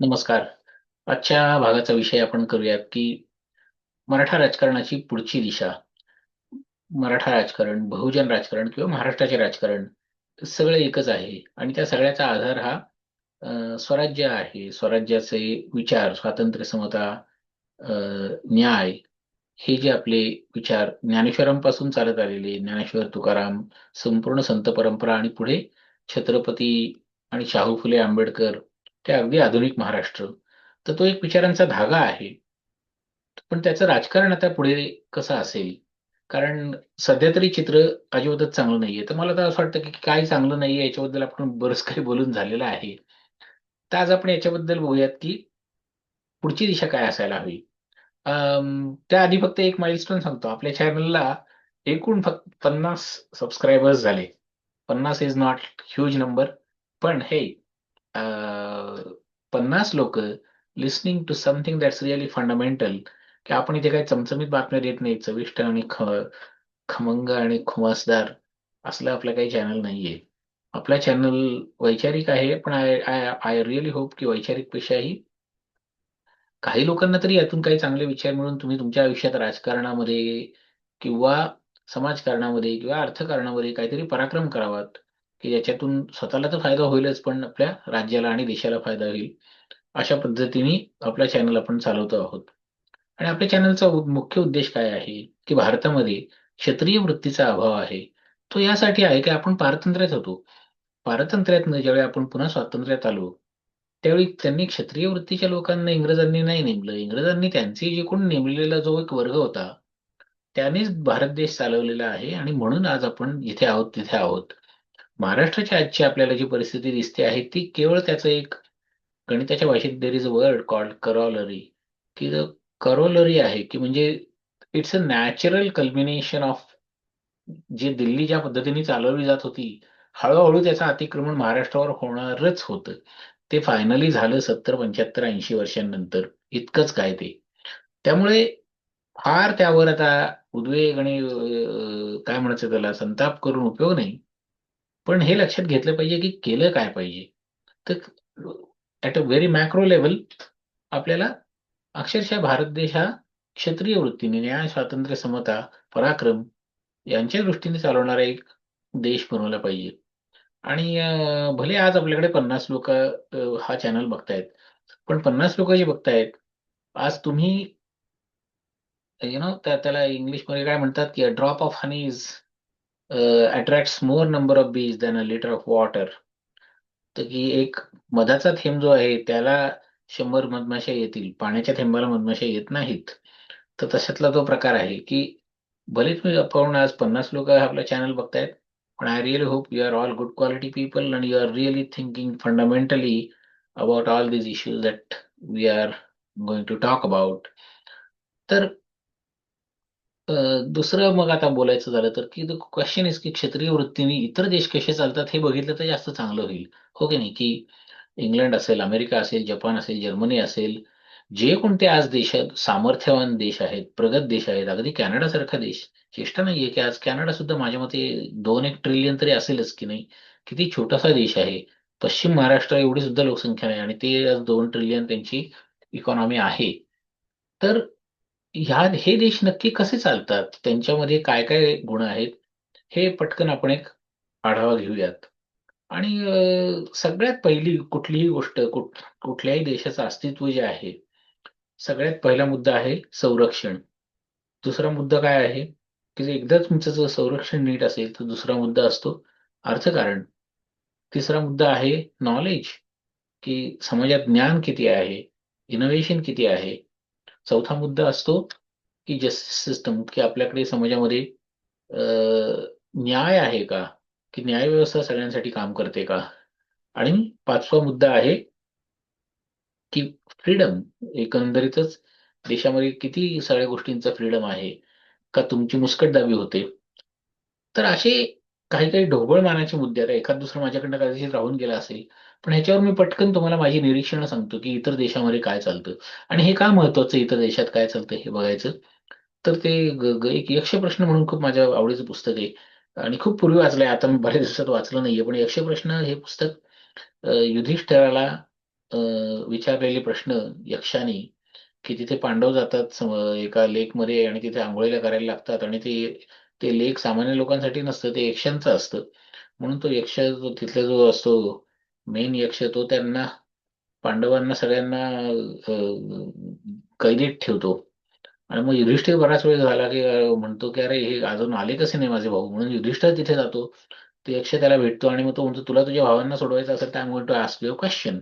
नमस्कार. आजच्या भागाचा विषय आपण करूयात की मराठा राजकारणाची पुढची दिशा. मराठा राजकारण, बहुजन राजकारण किंवा महाराष्ट्राचे राजकारण सगळं एकच आहे आणि त्या सगळ्याचा आधार हा स्वराज्य आहे. स्वराज्याचे विचार, स्वातंत्र्य, समता, न्याय हे जे आपले विचार ज्ञानेश्वरांपासून चालत आलेले, ज्ञानेश्वर, तुकाराम, संपूर्ण संत परंपरा आणि पुढे छत्रपती आणि शाहू फुले आंबेडकर ते अगदी आधुनिक महाराष्ट्र. तर तो एक विचारांचा धागा आहे. पण त्याचं राजकारण आता पुढे कसं असेल? कारण सध्या तरी चित्र अजिबातच चांगलं नाहीये. तर मला तर असं वाटतं की काय चांगलं नाहीये याच्याबद्दल आपण बरंच काही बोलून झालेलं आहे. तर आज आपण याच्याबद्दल बघूयात की पुढची दिशा काय असायला हवी? त्याआधी फक्त एक माइलस्टोन सांगतो. आपल्या चॅनलला एकूण फक्त 50 सबस्क्रायबर्स झाले. 50 इज नॉट ह्यूज नंबर. पण हे पन्नास लोक listening to something that's really fundamental की आपण इथे काही चमचमीत बातम्या देत नाही. चविष्ट आणि ख खमंग आणि खुमासदार असलं आपलं काही चॅनल नाहीये. आपला चॅनल वैचारिक आहे. पण I I I really hope की वैचारिकपेक्षाही काही लोकांना तरी यातून काही चांगले विचार मिळून तुम्ही तुमच्या आयुष्यात राजकारणामध्ये किंवा समाजकारणामध्ये किंवा अर्थकारणामध्ये काहीतरी पराक्रम करावात, की याच्यातून स्वतःला तर फायदा होईलच, पण आपल्या राज्याला आणि देशाला फायदा होईल. अशा पद्धतीने आपला चॅनल आपण चालवतो आहोत. आणि आपल्या चॅनलचा मुख्य उद्देश काय आहे, की भारतामध्ये क्षत्रिय वृत्तीचा अभाव आहे. तो यासाठी आहे, की आपण पारतंत्र्यात होतो. पारतंत्र्यातनं ज्यावेळी आपण पुन्हा स्वातंत्र्यात आलो, त्यावेळी त्यांनी क्षत्रिय वृत्तीच्या लोकांना इंग्रजांनी नाही नेमलं. इंग्रजांनी त्यांचे जे कोण नेमलेला जो एक वर्ग होता, त्यानेच भारत देश चालवलेला आहे आणि म्हणून आज आपण जिथे आहोत तिथे आहोत. महाराष्ट्राच्या आजची आपल्याला जी परिस्थिती दिसते आहे, ती केवळ त्याचं एक गणिताच्या भाषेत there is a word called corollary की करोलरी आहे, की म्हणजे it's a natural culmination of जे दिल्ली ज्या पद्धतीने चालवली जात होती, हळूहळू त्याचं अतिक्रमण महाराष्ट्रावर होणारच होतं. ते फायनली झालं 70, 75, 80 वर्षांनंतर. इतकंच काय ते. त्यामुळे फार त्यावर आता उद्वेग आणि काय म्हणायचं त्याला संताप करून उपयोग नाही. पण हे लक्षात घेतलं पाहिजे, की केलं काय पाहिजे? तर at a very macro level आपल्याला अक्षरशः भारत देश हा क्षत्रिय वृत्तीने न्याय, स्वातंत्र्य, समता, पराक्रम यांच्या दृष्टीने चालवणारा एक देश बनवला पाहिजे. आणि भले आज आपल्याकडे पन्नास लोक हा चॅनल बघतायत. पण पन्नास लोक जे बघतायत, आज तुम्ही यु नो त्याला इंग्लिशमध्ये काय म्हणतात, की drop of honey is attracts more number of bees than a litre of water." तर की एक मधाचा थेंब जो आहे, त्याला शंभर मधमाशा येतील. पाण्याच्या थेंबाला मधमाशा येत नाहीत. तर तशातला तो प्रकार आहे, की भले तुम्ही आपण आज पन्नास लोक आपला चॅनल बघतायत, पण I really hope you are all good quality people and you are really thinking fundamentally about all this issues that we are going to talk about. तर अ, दुसरं मग आता बोलायचं झालं तर, की द क्वेशन इज की क्षत्रिय वृत्तीने इतर देश कसे चालतात हे बघितलं तर जास्त चांगलं होईल. हो की नाही? की इंग्लंड असेल, अमेरिका असेल, जपान असेल, जर्मनी असेल, जे कोणते आज देशात सामर्थ्यवान देश आहेत, प्रगत देश आहेत, अगदी कॅनडासारखा देश, चेष्टा नाहीये की आज कॅनडा सुद्धा माझ्या मते 2-1 ट्रिलियन तरी असेलच की नाही? किती छोटासा देश आहे. पश्चिम महाराष्ट्र एवढी सुद्धा लोकसंख्या नाही आणि ते आज 2 ट्रिलियन त्यांची इकॉनॉमी आहे. तर ह्या हे देश नक्की कसे चालतात? त्यांच्यामध्ये काय-काय गुण आहेत? हे पटकन आपण एक आढावा घेऊयात. आणि सगळ्यात पहिली कुठलीही गोष्ट कुठ कुठल्याही देशाचं अस्तित्व जे आहे, सगळ्यात पहिला मुद्दा आहे संरक्षण. दुसरा मुद्दा काय आहे, की एकदा तुमचं जर संरक्षण नीट असेल, तर दुसरा मुद्दा असतो अर्थकारण. तिसरा मुद्दा आहे नॉलेज, की समाजात ज्ञान किती आहे, इनोव्हेशन किती आहे. चौथा मुद्दा असतो, की जस्टिस सिस्टम, की आपल्याकडे समाजामध्ये न्याय आहे का? की न्याय व्यवस्था सगळ्यांसाठी काम करते का? आणि पाचवा मुद्दा आहे, की फ्रीडम. एकंदरीतच देशामध्ये किती सगळ्या गोष्टींचा फ्रीडम आहे? का तुमची मुस्कटदाबी होते? तर असे काही-काही ढोबळ मानाचे मुद्दे आता एखाद दुसरं माझ्याकडनं कदाचित राहून गेला असेल. पण ह्याच्यावर मी पटकन तुम्हाला माझी निरीक्षणं सांगतो, की इतर देशामध्ये काय चालतं आणि हे का महत्वाचं इतर देशात काय चालतं हे बघायचं. तर ते एक यक्षप्रश्न म्हणून खूप माझ्या आवडीचं पुस्तक आहे आणि खूप पूर्वी वाचलंय. आता मी बऱ्याच दिवसात वाचलं नाहीये. पण यक्षप्रश्न हे पुस्तक अ, युधिष्ठिराला विचारलेले प्रश्न यक्षानी की तिथे पांडव जातात एका लेकमध्ये आणि तिथे आंघोळीला करायला लागतात आणि ते ते लेख सामान्य लोकांसाठी नसतं ते यक्षांचं असतं. म्हणून तो यक्ष तिथला जो असतो मेन यक्ष तो त्यांना पांडवांना सगळ्यांना कैदेत ठेवतो. आणि मग युधिष्ठिर बराच वेळ झाला की म्हणतो की अरे हे अजून आले कसे नाही माझे भाऊ? म्हणून युधिष्ठिर तिथे जातो. तो यक्ष त्याला भेटतो आणि मग तो म्हणतो तुला तुझ्या भावांना सोडवायचं असेल तर I going to ask your question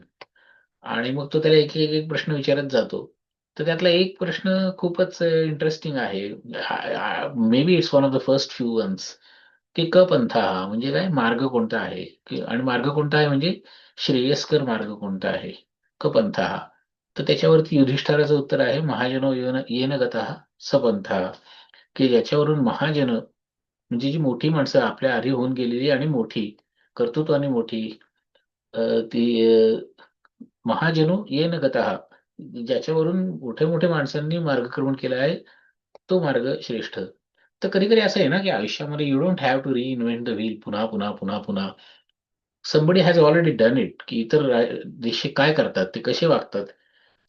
आणि मग तो त्याला एक एक प्रश्न विचारत जातो. तर त्यातला एक प्रश्न खूपच इंटरेस्टिंग आहे. Maybe it's one of the first few ones की क पंथा हा म्हणजे काय? मार्ग कोणता आहे? आणि मार्ग कोणता आहे? म्हणजे श्रेयस्कर मार्ग कोणता आहे? क पंथा हा. तर त्याच्यावरती युधिष्ठाराचं उत्तर आहे महाजनो येन गत सपंथा की ज्याच्यावरून महाजन म्हणजे जी मोठी माणसं आपल्या आधी होऊन गेलेली आणि मोठी कर्तृत्वाने मोठी ती महाजनो येन गत ज्याच्यावरून मोठ्या मोठ्या माणसांनी मार्गक्रमण केलं आहे तो मार्ग श्रेष्ठ. तर कधी कधी असं आहे ना की आयुष्यामध्ये you don't have to reinvent the wheel पुन्हा पुन्हा पुन्हा पुन्हा. Somebody has already done it की इतर देश काय करतात ते कसे वागतात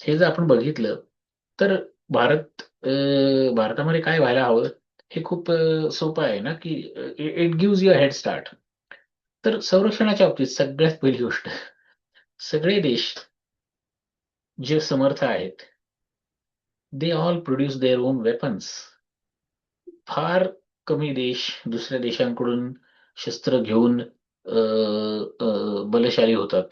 हे जर आपण बघितलं तर भारत भारतामध्ये काय व्हायला हवं हे खूप सोपं आहे ना की it gives your head start तर संरक्षणाच्या बाबतीत सगळ्यात पहिली गोष्ट सगळे देश जे समर्थ आहेत they all produce their own weapons फार कमी देश दुसऱ्या देशांकडून शस्त्र घेऊन बलशाली होतात.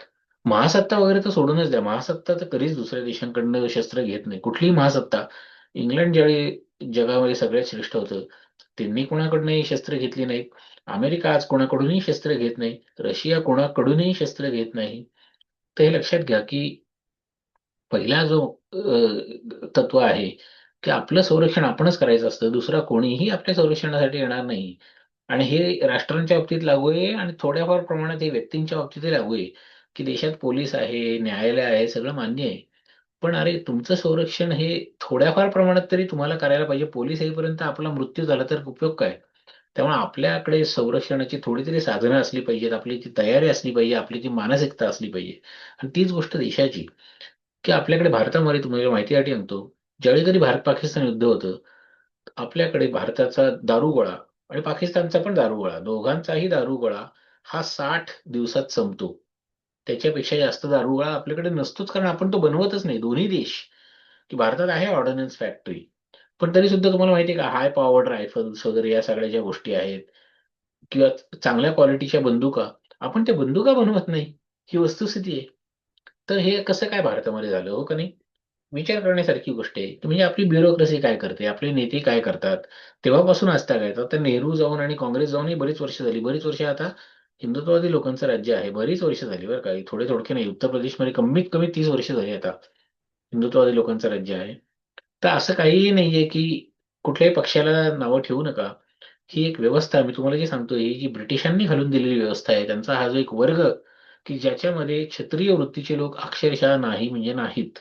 महासत्ता वगैरे तर सोडूनच द्या. महासत्ता तर कधीच दुसऱ्या देशांकडनं शस्त्र घेत नाही. कुठलीही महासत्ता. इंग्लंड ज्यावेळी जगामध्ये सगळ्यात श्रेष्ठ होतं त्यांनी कोणाकडनंही शस्त्र घेतली नाहीत अमेरिका आज कोणाकडूनही शस्त्र घेत नाही. रशिया कोणाकडूनही शस्त्र घेत नाही. तर हे लक्षात घ्या की पहिला जो तत्व आहे की आपलं संरक्षण आपणच करायचं असतं. दुसरा कोणीही आपल्या संरक्षणासाठी येणार नाही. आणि हे राष्ट्रांच्या बाबतीत लागू आहे आणि थोड्याफार प्रमाणात हे व्यक्तींच्या बाबतीतही लागू आहे की देशात पोलीस आहे न्यायालय आहे सगळं मान्य आहे. पण अरे तुमचं संरक्षण हे थोड्याफार प्रमाणात तरी तुम्हाला करायला पाहिजे. पोलीस येईपर्यंत आपला मृत्यू झाला तर उपयोग काय? त्यामुळे आपल्याकडे संरक्षणाची थोडी तरी साधनं असली पाहिजेत आपली ती तयारी असली पाहिजे आपली ती मानसिकता असली पाहिजे. आणि तीच गोष्ट देशाची. की आपल्याकडे भारतामध्ये तुम्हाला माहितीसाठी सांगतो ज्यावेळी कधी भारत पाकिस्तान युद्ध होतं आपल्याकडे भारताचा दारुगोळा आणि पाकिस्तानचा पण दारुगोळा दोघांचाही दारुगोळा हा साठ दिवसात संपतो. त्याच्यापेक्षा जास्त दारुगोळा आपल्याकडे नसतोच कारण आपण तो बनवतच नाही. दोन्ही देश की भारतात आहे ऑर्डनन्स फॅक्टरी पण तरी सुद्धा तुम्हाला माहिती आहे का हाय पॉवर्ड रायफल्स वगैरे या सगळ्या ज्या गोष्टी आहेत किंवा चांगल्या क्वालिटीच्या बंदुका आपण त्या बंदुका बनवत नाही. ही वस्तुस्थिती आहे. तर हे कसं काय भारतामध्ये झालं हो का नाही? विचार करण्यासारखी गोष्ट आहे. म्हणजे आपली ब्युरोक्रेसी काय करते आपले नेते काय करतात? तेव्हापासून असता काय तर नेहरू जाऊन आणि काँग्रेस जाऊनही बरीच वर्ष झाली. बरीच वर्ष आता हिंदुत्ववादी लोकांचं राज्य आहे. बरीच वर्ष झाली बरं का. थोडे थोडके नाही. उत्तर प्रदेशमध्ये कमीत कमी तीस वर्ष झाली आता हिंदुत्ववादी लोकांचं राज्य आहे. तर असं काहीही नाहीये की कुठल्याही पक्षाला नावं ठेवू नका. ही एक व्यवस्था मी तुम्हाला जे सांगतो ही जी ब्रिटिशांनी घालून दिलेली व्यवस्था आहे त्यांचा हा जो एक वर्ग की ज्याच्यामध्ये क्षत्रिय वृत्तीचे लोक अक्षरशः नाही म्हणजे नाहीत.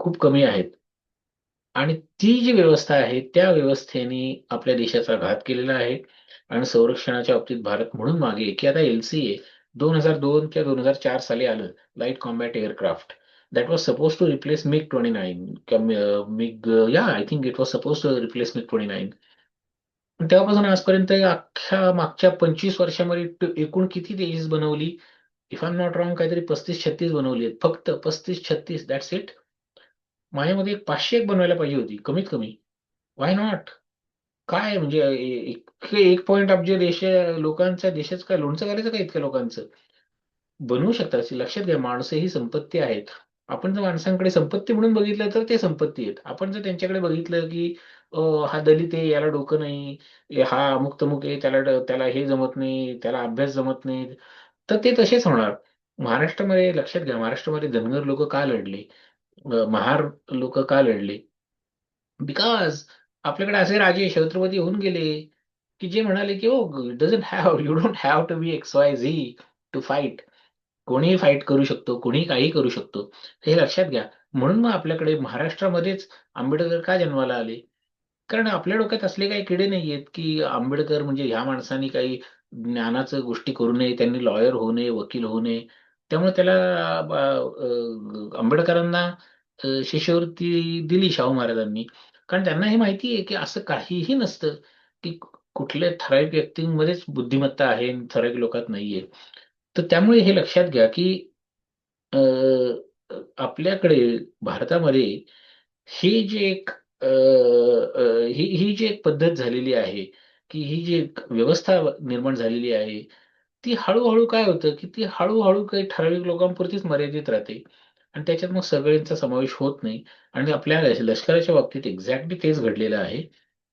खूप कमी आहेत. आणि ती जी व्यवस्था आहे त्या व्यवस्थेने आपल्या देशाचा घात केलेला आहे. आणि संरक्षणाच्या बाबतीत भारत म्हणून मागे की आता एलसीए दोन हजार दोन किंवा दोन हजार चार साली आलं light combat aircraft that was suppose to replace MiG twenty nine MiG या I think it was suppose to replace MiG twenty nine तेव्हापासून आजपर्यंत अख्ख्या मागच्या पंचवीस वर्षामध्ये एकूण किती तेजीस बनवली? If I am not wrong काहीतरी पस्तीस छत्तीस बनवली आहेत. फक्त पस्तीस छत्तीस दॅट्स इट माझ्यामध्ये एक पाचशे एक बनवायला पाहिजे होती कमीत कमी. वाय नॉट काय म्हणजे एक पॉईंट अब्ज देश लोकांचा देशाचं काय लोणचं करायचं काय इतक्या लोकांचं? बनवू शकतात. लक्षात घ्या माणसं ही संपत्ती आहेत. आपण जर माणसांकडे संपत्ती म्हणून बघितलं तर ते संपत्ती आहेत. आपण जर त्यांच्याकडे बघितलं की हा दलित आहे याला डोकं नाही हा अमुक तमुक आहे त्याला त्याला हे जमत नाही त्याला अभ्यास जमत नाही तर ते तसेच होणार. महाराष्ट्रामध्ये लक्षात घ्या महाराष्ट्रामध्ये धनगर लोक का लढले? महार लोक का लढले? बिकॉज आपल्याकडे असे राजे छत्रपती होऊन गेले की जे म्हणाले की ओ doesn't have you don't have to be X Y Z to fight कोणीही फाईट करू शकतो कोणीही काही करू शकतो. हे लक्षात घ्या. म्हणून मग आपल्याकडे महाराष्ट्रामध्येच आंबेडकर का जन्माला आले? कारण आपल्या डोक्यात असले काही किडे नाही आहेत की आंबेडकर म्हणजे ह्या माणसांनी काही ज्ञानाचं गोष्टी करू नये त्यांनी लॉयर होऊ नये वकील होऊ नये. त्यामुळे त्याला आंबेडकरांना शिष्यवृत्ती दिली शाहू महाराजांनी. कारण त्यांना हे माहिती आहे की असं काहीही नसतं की कुठल्या ठराविक व्यक्तींमध्येच बुद्धिमत्ता आहे ठराविक लोकात नाहीये. तर त्यामुळे हे लक्षात घ्या की आपल्याकडे भारतामध्ये हे जे एक ही ही जी एक पद्धत झालेली आहे की ही जी व्यवस्था निर्माण झालेली आहे ती हळूहळू काय होतं की ती हळूहळू काही ठराविक लोकांपुरतीच मर्यादित राहते आणि त्याच्यात मग सगळ्यांचा समावेश होत नाही आणि आपल्या लष्कराच्या बाबतीत एक्झॅक्टली तेच घडलेलं आहे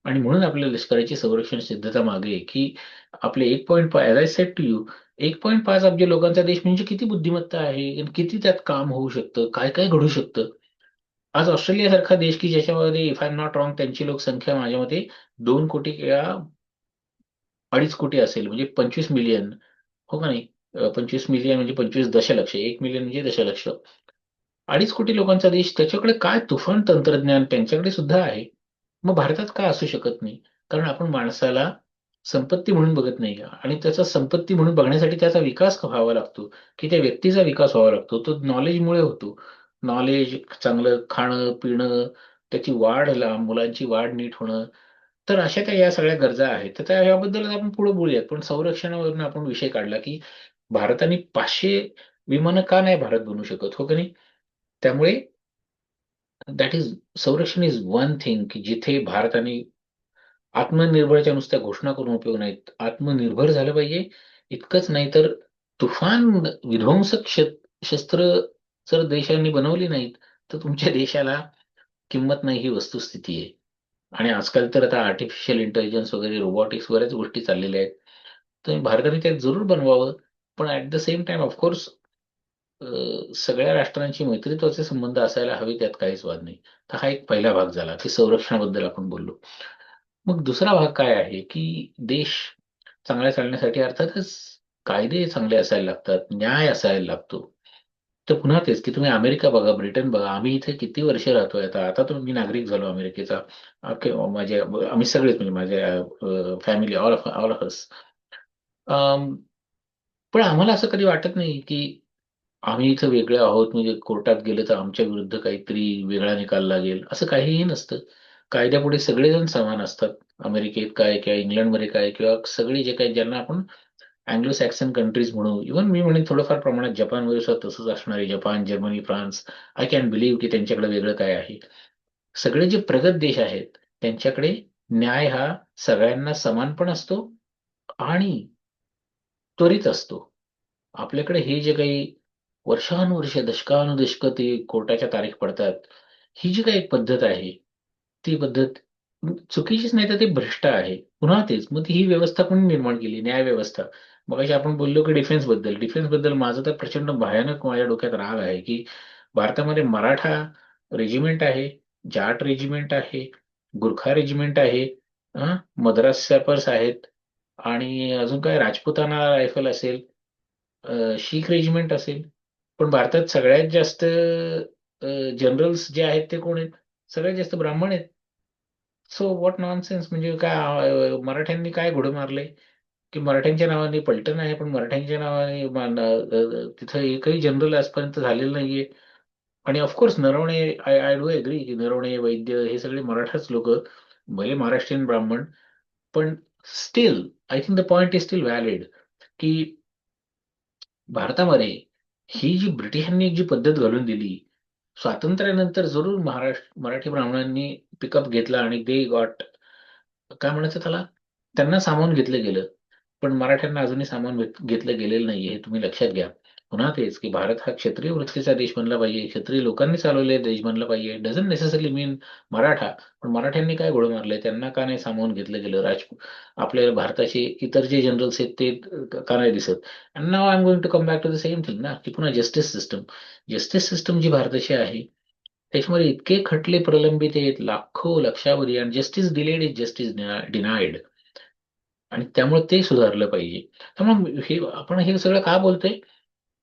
आणि म्हणून आपल्या लष्कराची संरक्षण सिद्धता मागे आहे की आपले एक point as I said to you एक पॉईंट पाच अब्ज लोकांचा देश म्हणजे किती बुद्धिमत्ता आहे किती त्यात काम होऊ शकतं काय काय घडू शकतं? आज ऑस्ट्रेलियासारखा देश की ज्याच्यामध्ये if I am not wrong त्यांची लोकसंख्या माझ्या मते दोन कोटी किंवा अडीच कोटी असेल म्हणजे पंचवीस मिलियन हो का नाही? पंचवीस मिलियन म्हणजे पंचवीस दशलक्ष एक मिलियन म्हणजे दशलक्ष. अडीच कोटी लोकांचा देश त्याच्याकडे काय तुफान तंत्रज्ञान त्यांच्याकडे सुद्धा आहे? मग भारतात का असू शकत नाही? कारण आपण माणसाला संपत्ती म्हणून बघत नाही आणि त्याचा संपत्ती म्हणून बघण्यासाठी त्याचा विकास व्हावा लागतो की त्या व्यक्तीचा विकास व्हावा लागतो तो नॉलेजमुळे होतो. नॉलेज चांगलं खाणं पिणं त्याची वाढ मुलांची वाढ नीट होणं तर अशा काही या सगळ्या गरजा आहेत. तर त्या याबद्दल आपण पुढे बोलूयात. पण संरक्षणावरून आपण विषय काढला की भारताने पाचशे विमानं का नाही भारत बनवू शकत? हो का नाही? त्यामुळे दॅट इज संरक्षण इज वन थिंग की जिथे भारताने आत्मनिर्भरच्या नुसत्या घोषणा करून उपयोग नाहीत. आत्मनिर्भर झालं पाहिजे. इतकंच नाही तर तुफान विध्वंसक शस्त्र जर देशांनी बनवली नाहीत तर तुमच्या देशाला किंमत नाही ही वस्तुस्थिती आहे. आणि आजकाल तर आता आर्टिफिशियल इंटेलिजन्स वगैरे रोबोटिक्स बऱ्याच गोष्टी चाललेल्या आहेत. तर भारताने त्यात जरूर बनवावं. पण at the same time of course सगळ्या राष्ट्रांशी मैत्रित्वाचे संबंध असायला हवे त्यात काहीच वाद नाही. तर हा एक पहिला भाग झाला की संरक्षणाबद्दल आपण बोललो. मग दुसरा भाग काय आहे की देश चांगला चालण्यासाठी अर्थातच कायदे चांगले असायला लागतात न्याय असायला लागतो. तर पुन्हा तेच की तुम्ही अमेरिका बघा ब्रिटन बघा. आम्ही इथे किती वर्ष राहतोय आता? आता तर मी नागरिक झालो अमेरिकेचा. अख्खे माझे आम्ही सगळेच म्हणजे माझ्या family all of all of us. पण आम्हाला असं कधी वाटत नाही की आम्ही इथं वेगळे आहोत म्हणजे कोर्टात गेलं तर आमच्या विरुद्ध काहीतरी वेगळा निकाल लागेल असं काहीही नसतं. कायद्यापुढे सगळेजण समान असतात. अमेरिकेत काय किंवा इंग्लंडमध्ये काय किंवा सगळे जे काही ज्यांना आपण अँग्लो सॅक्सन कंट्रीज म्हणू इव्हन मी म्हणेन थोडंफार प्रमाणात जपानमध्ये सुद्धा तसंच असणार. आहे Japan Germany France I can believe की त्यांच्याकडे वेगळं काय आहे. सगळे जे प्रगत देश आहेत त्यांच्याकडे न्याय हा सगळ्यांना समान पण असतो आणि त्वरित असतो. आपल्याकडे हे जे काही वर्षानुवर्ष दशकानुदशक ते कोर्टाच्या तारीख पडतात ही जी काही पद्धत आहे ती पद्धत चुकीचीच नाही तर ती भ्रष्ट आहे. पुन्हा तेच. मग ती ही व्यवस्था कोणी निर्माण केली? न्याय व्यवस्था मग आपण बोललो की डिफेन्सबद्दल. डिफेन्सबद्दल माझं तर प्रचंड भयानक माझ्या डोक्यात राग आहे की भारतामध्ये मराठा रेजिमेंट आहे जाट रेजिमेंट आहे गुरखा रेजिमेंट आहे हा मद्रास सॅपर्स आहेत आणि अजून काय राजपुताना रायफल असेल शीख रेजिमेंट असेल. पण भारतात सगळ्यात जास्त जनरल्स जे आहेत ते कोण आहेत? सगळ्यात जास्त ब्राह्मण आहेत. सो व्हॉट नॉनसेन्स म्हणजे काय मराठ्यांनी काय घोडं मारले की मराठ्यांच्या नावाने पलटण आहे पण मराठ्यांच्या नावाने तिथं एकही जनरल आजपर्यंत झालेलं नाहीये. आणि of course Naravane I I do agree की नरवणे वैद्य हे सगळे मराठाच लोक भले महाराष्ट्रीयन ब्राह्मण पण still I think the point is still valid की भारतामध्ये ही जी ब्रिटिशांनी जी पद्धत घालून दिली स्वातंत्र्यानंतर जरूर महाराष्ट्र मराठी ब्राह्मणांनी पिकअप घेतला आणि दे गॉट काय म्हणायचं त्याला? त्यांना सामावून घेतलं गेलं. पण मराठ्यांना अजूनही सामान घेतलं गेलेलं नाहीये हे तुम्ही लक्षात घ्या. पुन्हा तेच की भारत हा क्षत्रिय वृत्तीचा देश बनला पाहिजे क्षत्रिय लोकांनी चालवलेला देश बनला पाहिजे. डझन नेसेसरली मीन मराठा पण मराठ्यांनी काय घोडं मारलंय? त्यांना का नाही सामावून घेतलं गेलं? राजपूत आपल्या भारताचे इतर जे जनरल्स आहेत ते का नाही दिसत? And now I am going to come back to the same thing ना की पुन्हा जस्टिस सिस्टम जस्टिस सिस्टम जी भारताची आहे त्याच्यामध्ये इतके खटले प्रलंबित आहेत लाखो लक्षावधी आणि justice delayed is justice denied आणि त्यामुळे ते सुधारलं पाहिजे. त्यामुळे हे आपण हे सगळं का बोलतोय?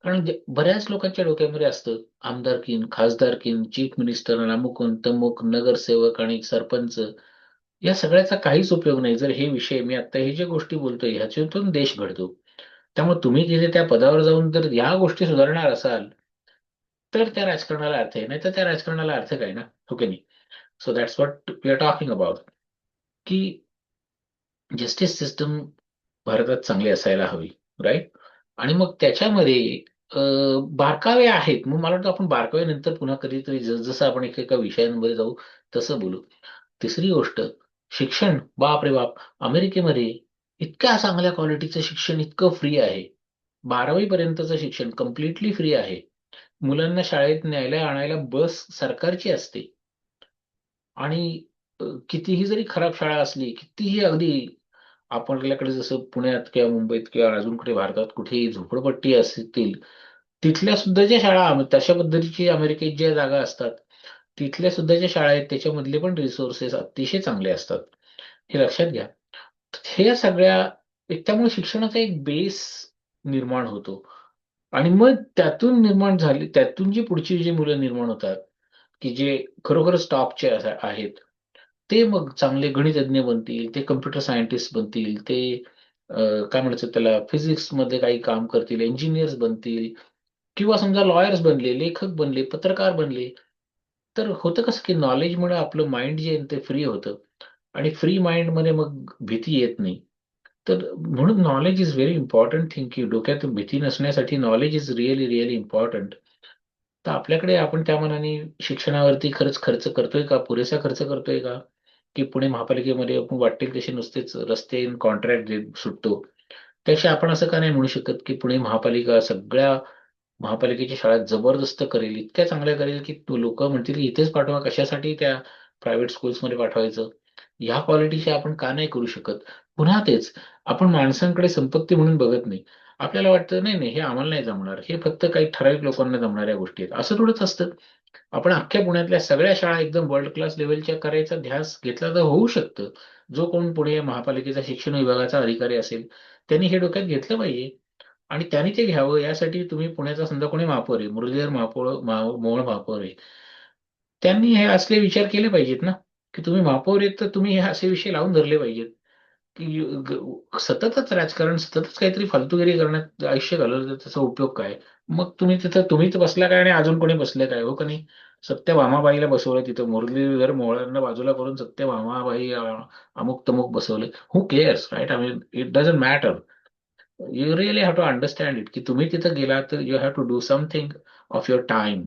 कारण बऱ्याच लोकांच्या डोक्यामध्ये असतं आमदारकीन खासदारकीन चीफ मिनिस्टर अमुक तमुक नगरसेवक आणि सरपंच या सगळ्याचा काहीच उपयोग नाही. जर हे विषय मी आता हे जे गोष्टी बोलतोय ह्याच्यातून देश घडतो. त्यामुळे तुम्ही तिथे त्या पदावर जाऊन जर या गोष्टी सुधारणार असाल तर त्या राजकारणाला अर्थ आहे. नाही तर त्या राजकारणाला अर्थ काय ना? हो ओके नाही? So that's what we are talking about की जस्टिस सिस्टम भारतात चांगली असायला हवी राईट आणि मग त्याच्यामध्ये बारकावे आहेत. मग मला वाटतं आपण बारकावे नंतर पुन्हा कधीतरी जसं आपण एकेका विषयांमध्ये जाऊ तसं बोलू. तिसरी गोष्ट शिक्षण. बाप रे बाप! अमेरिकेमध्ये इतक्या चांगल्या क्वालिटीचं शिक्षण इतकं फ्री आहे. बारावी पर्यंतचं शिक्षण कम्प्लिटली फ्री आहे. मुलांना शाळेत न्यायला आणायला बस सरकारची असते. आणि कितीही जरी खराब शाळा असली कितीही अगदी आपल्याकडे जसं पुण्यात किंवा मुंबईत किंवा अजून कुठे भारतात कुठेही झोपडपट्टी असतील तिथल्या सुद्धा ज्या शाळा तशा पद्धतीची अमेरिकेत ज्या जागा असतात तिथल्या सुद्धा ज्या शाळा आहेत त्याच्यामधले पण रिसोर्सेस अतिशय चांगले असतात. हे लक्षात घ्या. हे सगळ्या त्यामुळे शिक्षणाचा एक बेस निर्माण होतो. आणि मग त्यातून निर्माण झाली त्यातून जी पुढची जी मुलं निर्माण होतात की जे खरोखरच टॉपचे आहेत ते मग चांगले गणितज्ञ बनतील ते कम्प्युटर सायंटिस्ट बनतील ते काय म्हणायचं त्याला फिजिक्समध्ये काही काम करतील इंजिनियर्स बनतील किंवा समजा लॉयर्स बनले लेखक बनले पत्रकार बनले तर होतं कसं की नॉलेजमुळे आपलं माइंड जे आहे ते फ्री होतं. आणि फ्री माइंडमध्ये मग भीती येत नाही. तर म्हणून knowledge is very important thing की डोक्यात भीती नसण्यासाठी knowledge is really really important तर आपल्याकडे आपण त्या मनाने शिक्षणावरती खरंच खर्च करतोय का? पुरेसा खर्च करतोय का? की पुणे महापालिकेमध्ये आपण वाटेल तसे नुसतेच रस्ते कॉन्ट्रॅक्ट सुटतो त्याशी आपण असं का नाही म्हणू शकत की पुणे महापालिका सगळ्या महापालिकेच्या शाळा जबरदस्त करेल इतक्या चांगल्या करेल की लोक म्हणतील इथेच पाठवा कशासाठी त्या प्रायव्हेट स्कूल्समध्ये पाठवायचं? ह्या क्वालिटीशी आपण का नाही करू शकत? पुन्हा तेच आपण माणसांकडे संपत्ती म्हणून बघत नाही. आपल्याला वाटतं नाही नाही हे आम्हाला नाही जमणार हे फक्त काही ठराविक लोकांना जमणाऱ्या गोष्टी आहेत. असं थोडंच असतं. आपण अख्ख्या पुण्यातल्या सगळ्या शाळा एकदम वर्ल्ड क्लास लेवलच्या करायचा ध्यास घेतला तर होऊ शकतं. जो कोण पुणे महापालिकेचा शिक्षण विभागाचा अधिकारी असेल त्यांनी हे डोक्यात घेतलं पाहिजे. आणि त्यांनी ते घ्यावं यासाठी तुम्ही पुण्याचा समजा कोणी महापौर आहे मुरलीधर महापौर मोहळ महापौर आहे. त्यांनी हे असले विचार केले पाहिजेत ना की तुम्ही महापौर आहेत तर तुम्ही हे असे विषय लावून धरले पाहिजेत. की सततच राजकारण सततच काहीतरी फालतूगिरी करण्यात आयुष्य घालवलं त्याचा उपयोग काय? मग तुम्ही तिथं तुम्हीच बसला काय आणि अजून कोणी बसले काय? हो का नाही? सत्य भामाबाईला बसवलं तिथं. मुरलीधर मोहळांना बाजूला करून सत्य भामाबाई अमुक तमुक बसवले. Who cares right I mean it doesn't matter you really have to understand it की तुम्ही तिथं गेला तर you have to do something of your time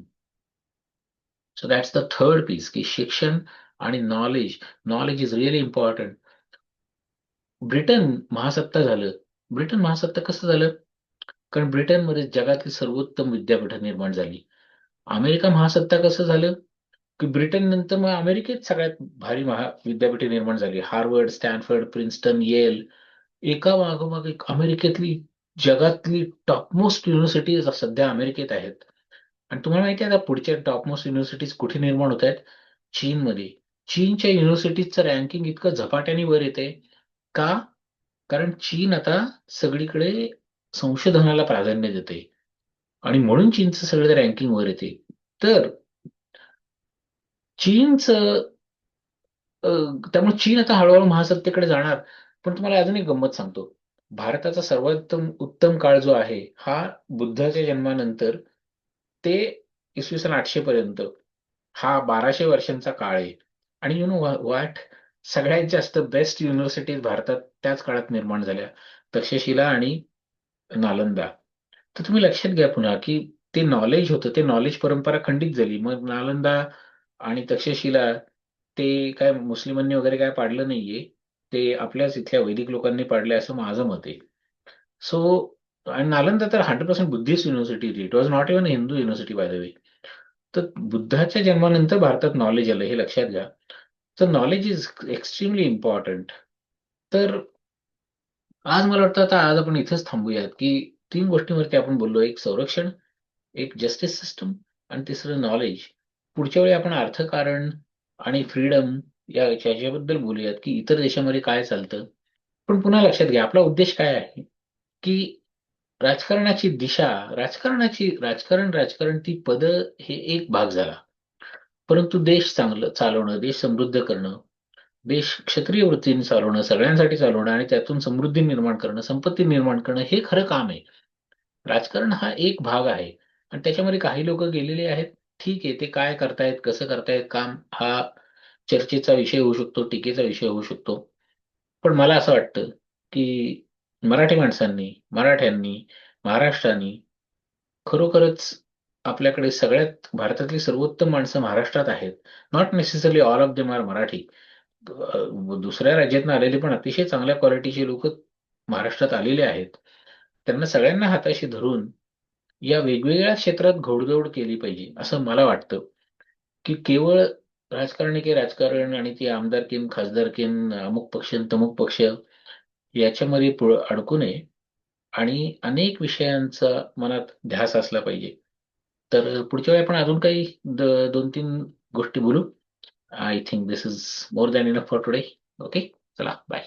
so that's the third piece की शिक्षण आणि knowledge knowledge is really important Britain महासत्ता झालं. ब्रिटन महासत्ता कसं झालं? कारण ब्रिटनमध्ये जगातील सर्वोत्तम विद्यापीठं निर्माण झाली. अमेरिका महासत्ता कसं झालं? की ब्रिटन नंतर मग अमेरिकेत सगळ्यात भारी महा विद्यापीठे निर्माण झाली. Harvard Stanford Princeton Yale. एका मागोमाग एक अमेरिकेतली जगातली टॉपमोस्ट युनिव्हर्सिटी सध्या अमेरिकेत आहेत. आणि तुम्हाला माहिती आहे आता पुढच्या टॉपमोस्ट युनिव्हर्सिटीज कुठे निर्माण होत आहेत? चीनमध्ये. चीनच्या युनिव्हर्सिटीजचं रँकिंग इतकं झपाट्याने वर येते का? कारण चीन आता सगळीकडे संशोधनाला प्राधान्य देते. आणि म्हणून चीनचं सगळं रँकिंग वर येते. तर चीनचं त्यामुळे चीन आता हळूहळू महासत्तेकडे जाणार. पण तुम्हाला अजून एक गंमत सांगतो. भारताचा सर्वोत्तम उत्तम काळ जो आहे हा बुद्धाच्या जन्मानंतर ते इसवी सन आठशे पर्यंत हा बाराशे वर्षांचा काळ आहे. आणि यु नो वाट सगळ्यात जास्त बेस्ट युनिव्हर्सिटीज भारतात त्याच काळात निर्माण झाल्या. तक्षशिला आणि नालंदा. तर तुम्ही लक्षात घ्या पुन्हा की ते नॉलेज होतं ते नॉलेज परंपरा खंडित झाली. मग नालंदा आणि तक्षशिला ते काय मुस्लिमांनी वगैरे काय पाडलं नाहीये. ते आपल्याच इथल्या वैदिक लोकांनी पाडलंय असं माझं मत आहे. सो आणि नालंदा तर hundred percent Buddhist university it was not even Hindu university by the way तर बुद्धाच्या जन्मानंतर भारतात नॉलेज आलं हे लक्षात घ्या. तर नॉलेज इज एक्स्ट्रीमली इम्पॉर्टंट तर आज मला वाटतं आता आज आपण इथंच थांबूयात की तीन गोष्टींवरती आपण बोललो एक संरक्षण एक जस्टिस सिस्टम आणि तिसरं नॉलेज पुढच्या वेळी आपण अर्थकारण आणि फ्रीडम या याच्याबद्दल बोलूयात की इतर देशामध्ये काय चालतं. पण पुन्हा लक्षात घ्या आपला उद्देश काय आहे? की राजकारणाची दिशा राजकारणाची राजकारण राजकारण ती पद हे एक भाग झाला. परंतु देश चांगलं चालवणं देश समृद्ध करणं देश क्षत्रिय वृत्तीने चालवणं सगळ्यांसाठी चालवणं आणि त्यातून समृद्धी निर्माण करणं संपत्ती निर्माण करणं हे खरं काम आहे. राजकारण हा एक भाग आहे आणि त्याच्यामध्ये काही लोक गेलेले आहेत. ठीक आहे ते काय करतायत कसं करतायत काम हा चर्चेचा विषय होऊ शकतो टीकेचा विषय होऊ शकतो. पण मला असं वाटतं की मराठी माणसांनी मराठ्यांनी महाराष्ट्राने खरोखरच आपल्याकडे सगळ्यात भारतातली सर्वोत्तम माणसं महाराष्ट्रात आहेत. Not necessarily all of them are Marathi. दुसऱ्या राज्यातून आलेले पण अतिशय चांगल्या क्वालिटीचे लोक महाराष्ट्रात आलेले आहेत. त्यांना सगळ्यांना हाताशी धरून या वेगवेगळ्या क्षेत्रात घोडदौड केली पाहिजे असं मला वाटतं. की केवळ राजकारणी की राजकारण आणि ती आमदार किम खासदार किम अमुक पक्ष तमुक पक्ष याच्यामध्ये अडकू नये आणि अनेक विषयांचा मनात ध्यास असला पाहिजे. तर पुढच्या वेळी आपण अजून काही दोन तीन गोष्टी बोलू? I think this is more than enough for today. Okay, Salah, bye.